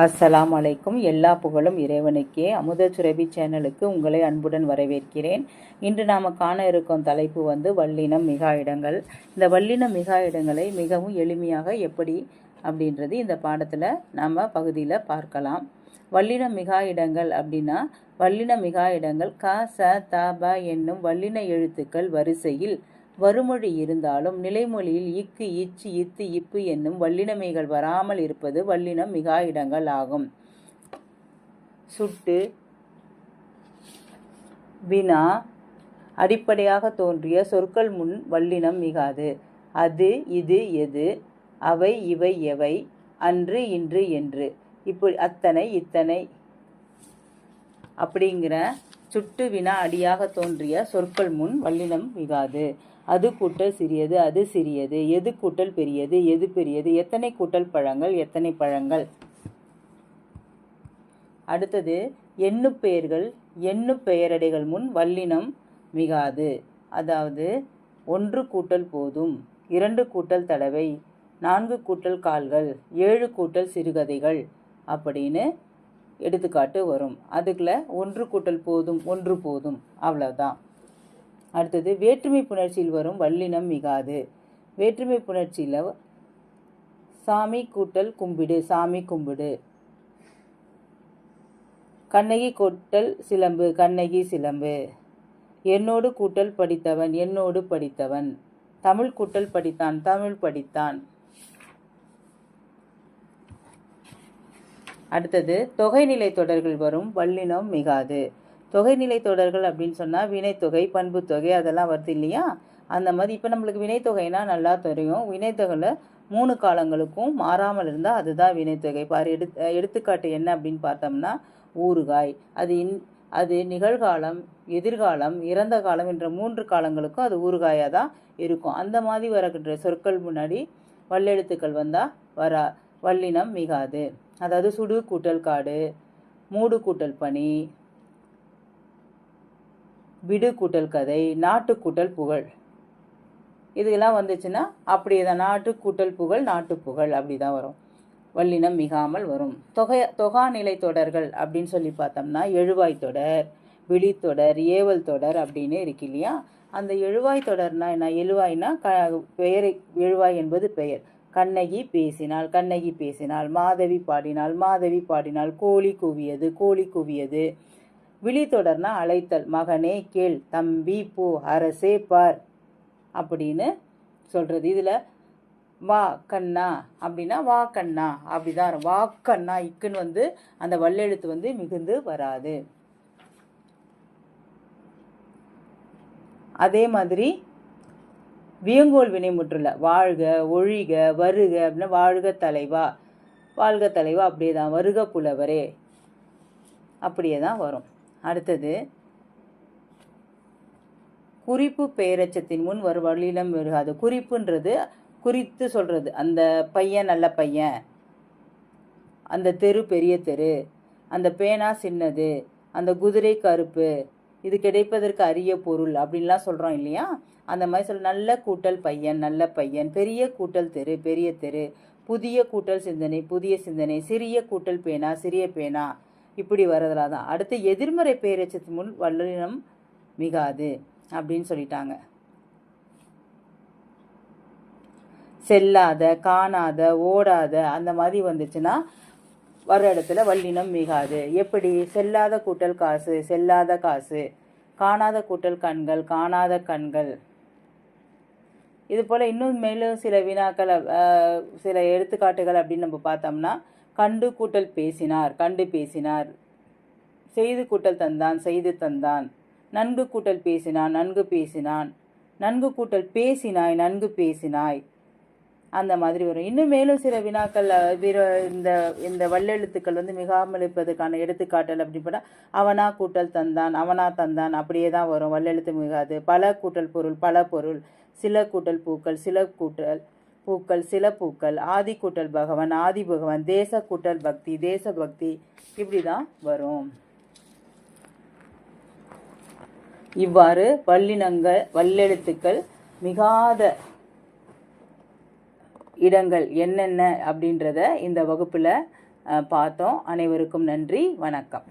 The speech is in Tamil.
அஸ்ஸலாம் அலைக்கும். எல்லா புகழும் இறைவனுக்கே. அமுத சுரபி சேனலுக்கு உங்களை அன்புடன் வரவேற்கிறேன். இன்று நாம் காண இருக்கும் தலைப்பு வந்து வல்லினம் மிகா இடங்கள். இந்த வல்லினம் மிகா இடங்களை மிகவும் எளிமையாக எப்படி அப்படின்றது இந்த பாடத்தில் நாம் பகுதியில் பார்க்கலாம். வல்லின மிகா இடங்கள் அப்படின்னா வல்லின மிகா இடங்கள் க ச த ப என்னும் வல்லின எழுத்துக்கள் வரிசையில் வருமொழி இருந்தாலும் நிலைமொழியில் இக்கு இச்சு இத்து இப்பு என்னும் வல்லினமைகள் வராமல் இருப்பது வல்லினம் மிகா இடங்கள் ஆகும். சுட்டு வினா அடிப்படையாக தோன்றிய சொற்கள் முன் வல்லினம் மிகாது. அது இது எது அவை இவை எவை அன்று இன்று என்று. இப்படி அத்தனை இத்தனை. அப்படிங்கிற சுட்டு வினா அடியாக தோன்றிய சொற்கள் முன் வல்லினம் மிகாது. அது கூட்டல் சிறியது அது சிறியது. எது கூட்டல் பெரியது எது பெரியது? எத்தனை கூட்டல் பழங்கள் எத்தனை பழங்கள்? அடுத்தது எண்ணு பெயர்கள் எண்ணு பெயரடைகள் முன் வல்லினம் மிகாது. அதாவது ஒன்று கூட்டல் போதும் இரண்டு கூட்டல் தடவை நான்கு கூட்டல் கால்கள் ஏழு கூட்டல் சிறுகதைகள் அப்படின்னு எடுத்துக்காட்டு வரும். அதுக்குள்ள ஒன்று கூட்டல் போதும் ஒன்று போதும். அவ்வளோதான் அடுத்தது வேற்றுமை புணர்ச்சியில் வரும் வல்லினம் மிகாது. வேற்றுமை புணர்ச்சியில் சாமி கூட்டல் கும்பிடு சாமி கும்பிடு. கண்ணகி கூட்டல் சிலம்பு கண்ணகி சிலம்பு. என்னோடு கூட்டல் படித்தவன் என்னோடு படித்தவன். தமிழ் கூட்டல் படித்தான் தமிழ் படித்தான். அடுத்தது தொகைநிலை தொடர்கள் வரும் வல்லினம் மிகாது. தொகைநிலை தொடர்கள் அப்படின்னு சொன்னால் வினைத்தொகை பண்புத்தொகை அதெல்லாம் வருது இல்லையா? அந்த மாதிரி இப்போ நம்மளுக்கு வினைத்தொகைனா நல்லா தெரியும். வினைத்தொகையில் மூணு காலங்களுக்கும் மாறாமல் இருந்தால் அதுதான் வினைத்தொகை. பாரு எடு எடுத்துக்காட்டு என்ன அப்படின்னு பார்த்தோம்னா ஊறுகாய். அது இன் அது நிகழ்காலம் எதிர்காலம் இறந்த காலம் என்ற மூன்று காலங்களுக்கும் அது ஊறுகாயாக தான் இருக்கும். அந்த மாதிரி வரக்கின்ற சொற்கள் முன்னாடி வல்லெழுத்துக்கள் வந்தால் வரா வல்லினம் மிகாது. அதாவது சுடு கூட்டல் காடு மூடு கூட்டல் பனி விடு கூட்டல் கதை நாட்டுக்கூட்டல் புகழ். இதெல்லாம் வந்துச்சுன்னா அப்படியே தான் நாட்டு கூட்டல் புகழ் நாட்டு புகழ் அப்படி தான் வரும். வல்லினம் மிகாமல் வரும். தொகை தொகாநிலை தொடர்கள் அப்படின்னு சொல்லி பார்த்தோம்னா எழுவாய் தொடர் விழித்தொடர் ஏவல் தொடர் அப்படின்னு இருக்கு இல்லையா? அந்த எழுவாய் தொடர்னா என்ன? எழுவாய்னா க பெயரை எழுவாய் என்பது பெயர். கண்ணகி பேசினாள் கண்ணகி பேசினாள் மாதவி பாடினாள் மாதவி பாடினாள் கோழி கூவியது கோழி கூவியது. விழி தொடர்னா அழைத்தல். மகனே கேள். தம்பி போ. அரசே பார். அப்படின்னு சொல்கிறது இதில் வா கண்ணா அப்படின்னா வா கண்ணா. அப்படிதான். வா கண்ணா இக்குன்னு வந்து அந்த வல்லெழுத்து வந்து மிகுந்து வராது. அதே மாதிரி வியங்கோல் வினைமுற்றுல வாழ்க ஒழிக வருக அப்படின்னா வாழ்க தலைவா வாழ்க தலைவா அப்படியே தான் வருக புலவரே அப்படியே தான் வரும். அடுத்தது குறிப்பு பெயரச்சத்தின் முன் வரும் வழியிலும் வருகாது. குறிப்புன்றது குறித்து சொல்கிறது அந்த பையன் நல்ல பையன். அந்த தெரு பெரிய தெரு. அந்த பேனா சின்னது. அந்த குதிரை கருப்பு. இது கிடைப்பதற்கு அரிய பொருள் அப்படின்லாம் சொல்கிறோம் இல்லையா? அந்த மாதிரி சொல்ல நல்ல கூட்டல் பையன் நல்ல பையன். பெரிய கூட்டல் தெரு பெரிய தெரு. புதிய கூட்டல் சிந்தனை புதிய சிந்தனை. சிறிய கூட்டல் பேனா சிறிய பேனா. இப்படி வரதுல தான். அடுத்து எதிர்மறை பேரெச்சத்து முன் வல்லினம் மிகாது அப்படின்னு சொல்லிட்டாங்க. செல்லாத காணாத ஓடாத அந்த மாதிரி வந்துச்சுன்னா வர இடத்துல வல்லினம் மிகாது. எப்படி? செல்லாத கூட்டல் காசு செல்லாத காசு காணாத கூட்டல் கண்கள் காணாத கண்கள். இது போல் இன்னும் மேலும் சில வினாக்கள் சில எடுத்துக்காட்டுகள் அப்படின்னு நம்ம பார்த்தோம்னா கண்டு கூட்டல் பேசினார் கண்டு பேசினார். செய்து கூட்டல் தந்தான் செய்து தந்தான். நன்கு கூட்டல் பேசினான் நன்கு பேசினான். நன்கு கூட்டல் பேசினாய் நன்கு பேசினாய். அந்த மாதிரி வரும். இன்னும் மேலும் சில வினாக்கள் இந்த இந்த வல்லெழுத்துக்கள் வந்து மிகாமல் இருப்பதற்கான எடுத்துக்காட்டல் அப்படின்னு அவனா கூட்டல் தந்தான் அவனா தந்தான் அப்படியே தான் வரும். வல்லெழுத்து மிகாது. பல கூட்டல் பொருள் பல பொருள். சில கூட்டல் பூக்கள் சில கூட்டல் பூக்கள் சில பூக்கள் ஆதி கூட்டல் பகவான் ஆதி பகவான் தேச கூட்டல் பக்தி தேச பக்தி இப்படி தான் வரும். இவ்வாறு வல்லினங்கள் வல்லெழுத்துக்கள் மிகாத இடங்கள் என்னென்ன அப்படின்றத இந்த வகுப்பில் பார்த்தோம். அனைவருக்கும் நன்றி. வணக்கம்.